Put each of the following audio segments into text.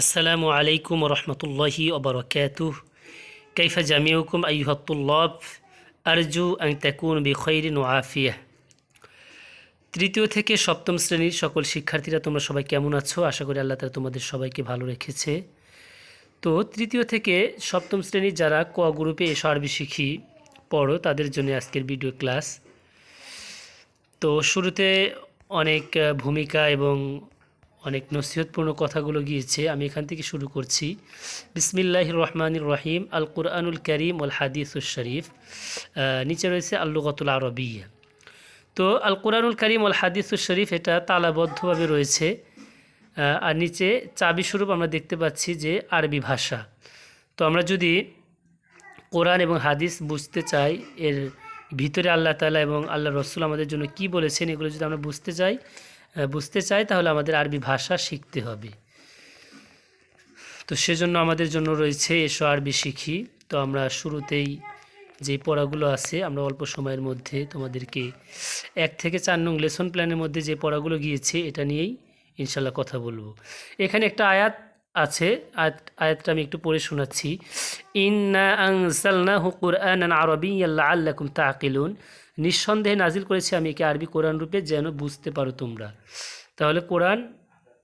আসসালামু আলাইকুম রহমতুল্লাহি ওবরকাতুহ কাইফা জামিউকুম আইহাতুল্লব আরজু আং তাকুন বিখৈরিন আফিয়া। তৃতীয় থেকে সপ্তম শ্রেণির সকল শিক্ষার্থীরা, তোমরা সবাই কেমন আছো? আশা করি আল্লাহ তারা তোমাদের সবাইকে ভালো রেখেছে। তো তৃতীয় থেকে সপ্তম শ্রেণির যারা ক গ্রুপে এসো আরবি শিখি, পড়ো, তাদের জন্য আজকের ভিডিও ক্লাস তো শুরুতে অনেক ভূমিকা এবং অনেক নসিহতপূর্ণ কথাগুলো গিয়েছে, আমি এখান থেকে শুরু করছি। বিসমিল্লাহ রহমানুর রহিম, আল কুরআনুল করিম ওল হাদিসুল শরীফ। নিচে রয়েছে আল্লুগতুল আরবিয়া। তো আল কোরআনুল করিম ওল হাদিসুল শরীফ এটা তালাবদ্ধভাবে রয়েছে। আর নিচে চাবি স্বরূপ আমরা দেখতে পাচ্ছি যে আরবি ভাষা। তো আমরা যদি কোরআন এবং হাদিস বুঝতে চাই, এর ভিতরে আল্লাহ তালা এবং আল্লাহ রসুল আমাদের জন্য কি বলেছেন, এগুলো যদি আমরা বুঝতে চাই বুঝতে চাই তাহলে আমাদের আরবি ভাষা শিখতে হবে। তো সেজন্য আমাদের জন্য রয়েছে, এসো আরবি শিখি। তো আমরা শুরুতেই যে পড়াগুলো আছে, আমরা অল্প সময়ের মধ্যে তোমাদেরকে এক থেকে চার নং লেসন প্ল্যানের মধ্যে যে পড়াগুলো গিয়েছে, এটা নিয়েই ইনশাল্লাহ কথা বলব। এখানে একটা আয়াত আছে, আয়াত, আয়াতটা আমি একটু পড়ে শোনাচ্ছি। ইন্না আনসালনাহু কুরআনান আরাবিয়্যান লাআল্লাকুম তাআকিলুন। নিঃসন্দেহে নাজিল করেছি আমি একে আরবি কোরআন রূপে, যেন বুঝতে পারো তোমরা। তাহলে কোরআন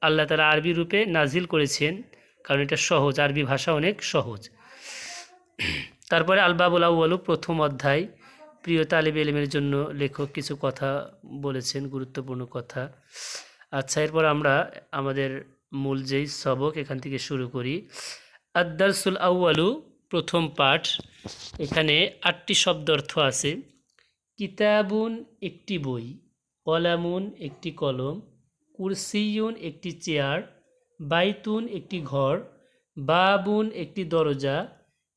আল্লাহ তালা আরবি রূপে নাজিল করেছেন, কারণ এটা সহজ, আরবি ভাষা অনেক সহজ। তারপরে আলবাবুল আউ্বালু প্রথম অধ্যায়, প্রিয় তালিব এলিমের জন্য লেখক কিছু কথা বলেছেন, গুরুত্বপূর্ণ কথা। আচ্ছা এরপর আমরা আমাদের মূল যেই সবক এখান থেকে শুরু করি। আদারসুল আউ্বালু প্রথম পাঠ, এখানে আটটি শব্দ অর্থ আছে। কিতাবুন একটি বই, কলামুন একটি কলম, কুরসিয়ুন একটি চেয়ার, বাইতুন একটি ঘর, বাবুন একটি দরজা,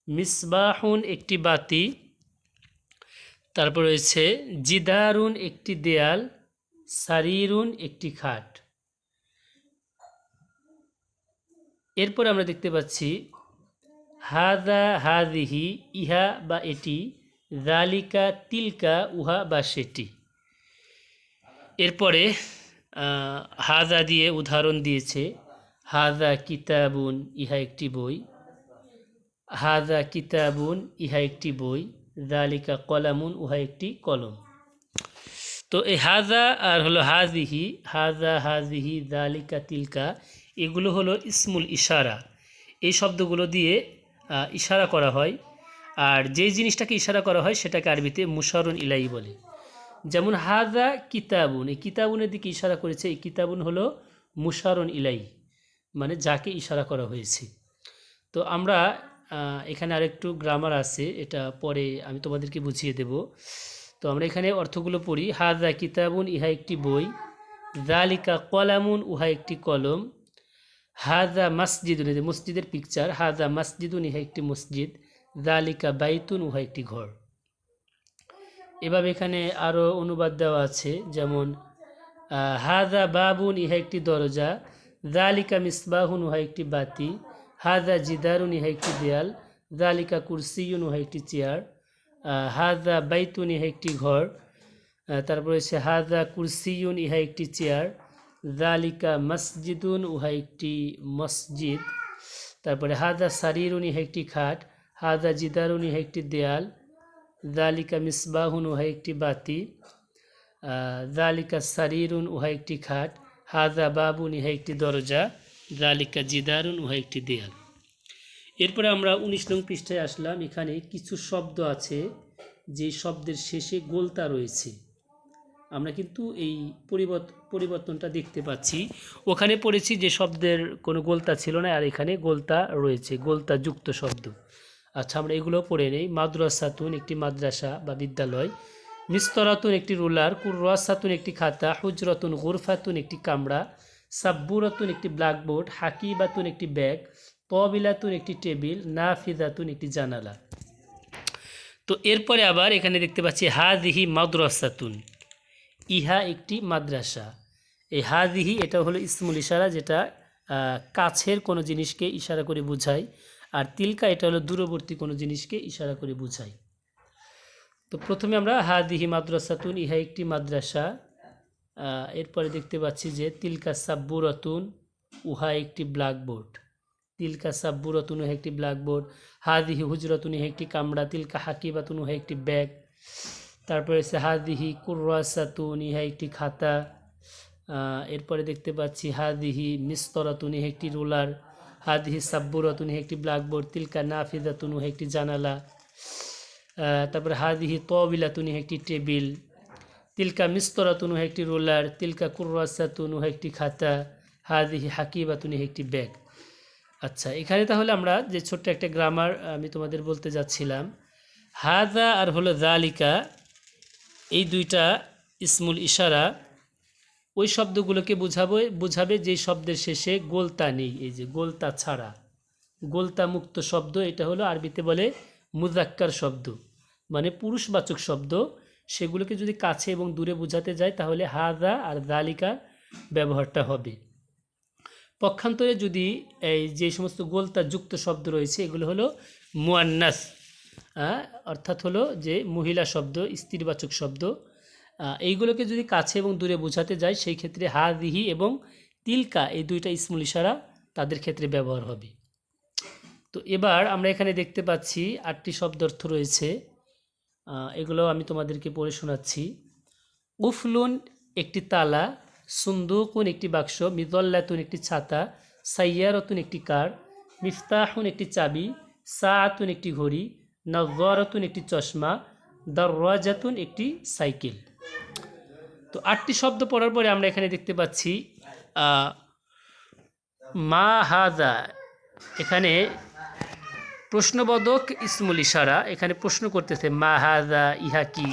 মিসবাহুন একটি বাতি, তারপর রয়েছে জিদারুন একটি দেয়াল, সারিরুন একটি খাট। এরপর আমরা দেখতে পাচ্ছি, হাদা হাদিহি, ইহা বা এটি জালিকা তিলকা উহা বা সেটি। এরপরে হাজা দিয়ে উদাহরণ দিয়েছে, হাজা কিতাবুন, ইহা একটি বই। হাজা কিতাবুন, ইহা একটি বই। জালিকা কলামুন, উহা একটি কলম। তো এই হাজা আর হলো হাজিহি, হাজা, হাজিহি জালিকা তিলকা এগুলো হলো ইসমুল ইশারা। এই শব্দগুলো দিয়ে ইশারা করা হয়। আর যেই জিনিসটাকে ইশারা করা হয় সেটাকে আরবিতে মুশারুন ইলাই বলে। যেমন হাজা কিতাবুন এই কিতাবুনের দিকে ইশারা করেছে, এই কিতাবুন হলো মুশারুন ইলাই মানে যাকে ইশারা করা হয়েছে। তো আমরা এখানে আরেকটু গ্রামার আছে, এটা পরে আমি তোমাদেরকে বুঝিয়ে দেব। তো আমরা এখানে অর্থগুলো পড়ি হাজা কিতাবুন ইহা একটি বই। জালিকা কলামুন উহা একটি কলম। হাজা মসজিদুন মসজিদের পিকচার হাজা মসজিদুন ইহা একটি মসজিদ। জালিকা বাইতুন উহা একটি ঘর। এভাবে এখানে আরও অনুবাদ দেওয়া আছে, যেমন হাজা বাবুন ইহা একটি দরজা জালিকা মিসবাহুন উহা একটি বাতি হাজা জিদারুন ইহা একটি দেয়াল জালিকা কুরসিউন উহা একটি চেয়ার হাজা বাইতুন ইহা একটি ঘর তারপরে হচ্ছে হাজা কুরসিউন ইহা একটি চেয়ার জালিকা মসজিদুন উহা একটি মসজিদ, তারপরে হাজা সারিরুন ইহা একটি খাট হাজা জিদারুন ইহা একটি দেয়াল জালিকা মিসবাহুন উহা একটি বাতি জালিকা সারিরুন উহা একটি খাট হাজা বাবুন ইহা একটি দরজা জালিকা জিদারুন উহা একটি দেয়াল। এরপরে আমরা উনিশ নং পৃষ্ঠায় আসলাম, এখানে কিছু শব্দ আছে, যে শব্দের শেষে গোলতা রয়েছে। আমরা কিন্তু এই পরিবর্ত- পরিবর্তনটা দেখতে পাচ্ছি। ওখানে পড়েছি যে শব্দের কোনো গোলতা ছিল না, আর এখানে গোলতা রয়েছে গোলতা যুক্ত শব্দ। আচ্ছা আমরা এগুলো পড়ে নেই। মাদ্রাসাতুন একটি মাদ্রাসা বা বিদ্যালয়। মিস্তরাতুন একটি রুলার। কুর্রাসাতুন একটি খাতা। হুজরতুন গুরফাতুন একটি কামড়া সাব্বুরাতুন একটি ব্ল্যাকবোর্ড। হাকিবাতুন একটি ব্যাগ। তবিলাতুন একটি টেবিল। নাফিজাতুন একটি জানালা। তো এরপরে আবার এখানে দেখতে পাচ্ছি হাদিহি মাদ্রাসাতুন। ইহা একটি মাদ্রাসা। এই হাদিহি এটা হলো ইসমুল ইশারা যেটা কাছের কোনো জিনিসকে ইশারা করে বোঝায়। আর তিলকা, এটা হলো দূরবর্তী কোনো জিনিসকে ইশারা করে বোঝায়। তো প্রথমে আমরা হাদিহি মাদ্রাসাতুন, ইহা একটি মাদ্রাসা। এরপরে দেখতে পাচ্ছি যে তিলকা সাব্বুরাতুন, উহা একটি ব্ল্যাকবোর্ড। তিলকা সাব্বুরতুন, উহা একটি ব্ল্যাকবোর্ড। হাদিহি হুজরতুন, ইহা একটি কামড়া তিলকা হাকিবাতুন, উহা একটি ব্যাগ। তারপরে হচ্ছে হাদিহি কুর্রাসাতুন, ইহা একটি খাতা। এরপরে দেখতে পাচ্ছি হাদিহি মিস্তরাতুন, ইহা একটি রোলার। হাদিহি সাব্বুরাতুন একটি ব্ল্যাকবোর্ড, তিলকা নাফিদাতুন একটি জানালা। তারপরে হাদিহি তবিলাতুন একটি টেবিল। তিলকা মিস্তরাতুন একটি রোলার। তিলকা কুর্রাসাতুন একটি খাতা। হাদিহি হাকিবাতুন একটি ব্যাগ। আচ্ছা এখানে তাহলে আমরা যে ছোট্ট একটা গ্রামার আমি তোমাদের বলতে যাচ্ছিলাম, হাদা আর হলো জালিকা এই দুইটা ইসমুল ইশারা ওই শব্দগুলোকে বুঝাবে বুঝাবে যেই শব্দের শেষে গোলতা নেই, এই যে গোলতা ছাড়া। গোলতা মুক্ত শব্দ, এটা হলো আরবিতে বলে মুজাক্কার শব্দ মানে পুরুষবাচক শব্দ। সেগুলোকে যদি কাছে এবং দূরে বোঝাতে যায় তাহলে হাদা আর জালিকা ব্যবহারটা হবে। পক্ষান্তরে যদি এই যে সমস্ত গোলতা যুক্ত শব্দ রয়েছে, এগুলো হলো মুয়ান্নাস অর্থাৎ হলো যে মহিলা শব্দ, স্ত্রীবাচক শব্দ। এইগুলোকে যদি কাছে এবং দূরে বোঝাতে যায় সেই ক্ষেত্রে হাদিহি এবং তিলকা এই দুইটা ইসমুল ইশারা তাদের ক্ষেত্রে ব্যবহার হবে। তো এবার আমরা এখানে দেখতে পাচ্ছি আটটি শব্দার্থ রয়েছে। এগুলো আমি তোমাদেরকে পড়ে শোনাচ্ছি। উফলুন একটি তালা, সুন্দুকুন একটি বাক্স, মিদল্লাতুন একটি ছাতা, সাইয়ারতুন একটি কার, মিফতাহুন একটি চাবি, সাআতুন একটি ঘড়ি নজরাতুন একটি চশমা দরওয়াজাতুন একটি সাইকেল। তো আটটি শব্দ পড়ার পরে আমরা এখানে দেখতে পাচ্ছি মা হাজা। এখানে প্রশ্নবোধক ইসমুল ইশারা, এখানে প্রশ্ন করতেছে, মা হাজা ইহা কি?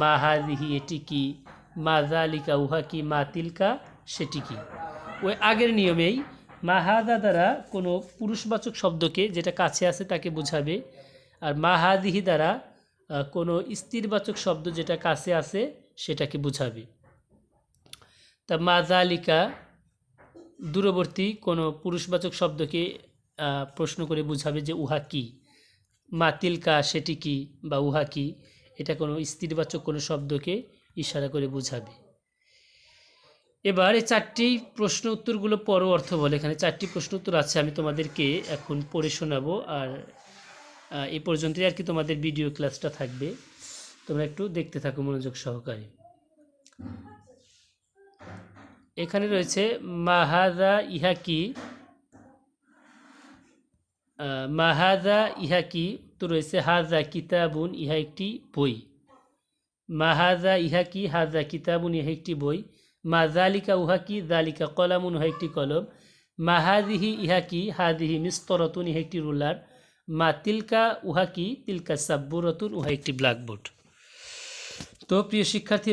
মা হাজিহি এটি কি? মা জালিকা উহা কি? মা তিলকা সেটি কি? ওই আগের নিয়মেই মা হাজা দ্বারা কোনো পুরুষবাচক শব্দকে যেটা কাছে আছে তাকে বোঝাবে, আর মা হাদিহি দ্বারা কোনো স্ত্রীবাচক শব্দ যেটা কাছে আছে সেটাকে বোঝাবে। তা মা জালিকা দূরবর্তী কোনো পুরুষবাচক শব্দকে প্রশ্ন করে বোঝাবে যে উহা কি? মা তিলকা, সেটি কি বা উহা কি? এটা কোনো স্ত্রীবাচক কোনো শব্দকে ইশারা করে বোঝাবে। এবার এই চারটি প্রশ্ন উত্তরগুলো পরও অর্থ বলে। এখানে চারটি প্রশ্ন উত্তর আছে, আমি তোমাদেরকে এখন পড়ে শোনাবো। আর এ পর্যন্তই আর কি তোমাদের ভিডিও ক্লাসটা থাকবে। তোমরা একটু দেখতে থাকো মনোযোগ সহকারে। এখানে রয়েছে মাহাদা ইহা কি? আহ, মাহাদা ইহা কি? তো রয়েছে হাজা কিতাবুন ইহা একটি বই। মাহাজা ইহা কি? হাজা কিতাবুন ইহা একটি বই। মা জালিকা উহা কি? জালিকা কলামুন উহা একটি কলম। মাহাদিহি ইহা কি? হাদিহি মিস্তরতুন ইহা একটি রুলার। মা তিলকা উহা কি? তিলকা সাব্বুরতুন উহা একটি ব্ল্যাকবোর্ড। তো প্রিয় শিক্ষার্থী